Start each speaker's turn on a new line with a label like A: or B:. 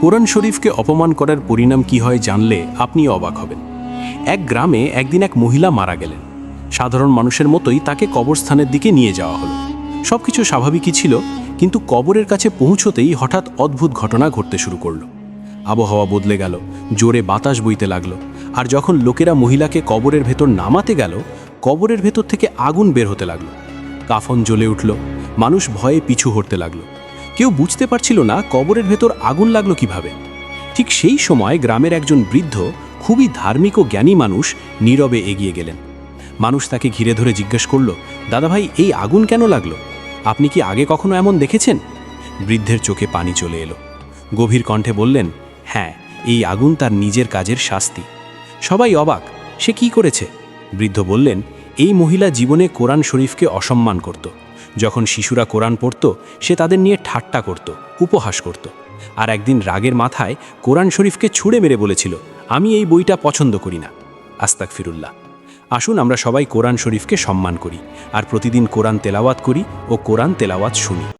A: কোরআন শরীফকে অপমান করার পরিণাম কি হয় জানলে আপনি অবাক হবেন। এক গ্রামে একদিন এক মহিলা মারা গেলেন। সাধারণ মানুষের মতোই তাকে কবরস্থানের দিকে নিয়ে যাওয়া হলো। সবকিছু স্বাভাবিকই ছিল, কিন্তু কবরের কাছে পৌঁছতেই হঠাৎ অদ্ভুত ঘটনা ঘটতে শুরু করল। আবহাওয়া বদলে গেল, জোরে বাতাস বইতে লাগল, আর যখন লোকেরা মহিলাকে কবরের ভেতর নামাতে গেল, কবরের ভেতর থেকে আগুন বের হতে লাগল। কাফন জ্বলে উঠল, মানুষ ভয়ে পিছু হটতে লাগল। কেউ বুঝতে পারছিল না কবরের ভেতর আগুন লাগল কীভাবে। ঠিক সেই সময় গ্রামের একজন বৃদ্ধ, খুবই ধার্মিক ও জ্ঞানী মানুষ, নীরবে এগিয়ে গেলেন। মানুষ তাকে ঘিরে ধরে জিজ্ঞেস করল দাদাভাই এই আগুন কেন লাগল? আপনি কি আগে কখনো এমন দেখেছেন? বৃদ্ধের চোখে পানি চলে এলো। গভীর কণ্ঠে বললেন হ্যাঁ এই আগুন তার নিজের কাজের শাস্তি। সবাই অবাক, সে কি করেছে? বৃদ্ধ বললেন, এই মহিলা জীবনে কোরআন শরীফকে অসম্মান করত। যখন শিশুরা কোরআন পড়ত, সে তাদের নিয়ে ঠাট্টা করত, উপহাস করত। আর একদিন রাগের মাথায় কোরআন শরীফকে ছুঁড়ে মেরে বলেছিল, আমি এই বইটা পছন্দ করি না। আস্তাক ফিরুল্লাহ আসুন আমরা সবাই কোরআন শরীফকে সম্মান করি, আর প্রতিদিন কোরআন তেলাওয়াত করি ও কোরআন তেলাওয়াত শুনি।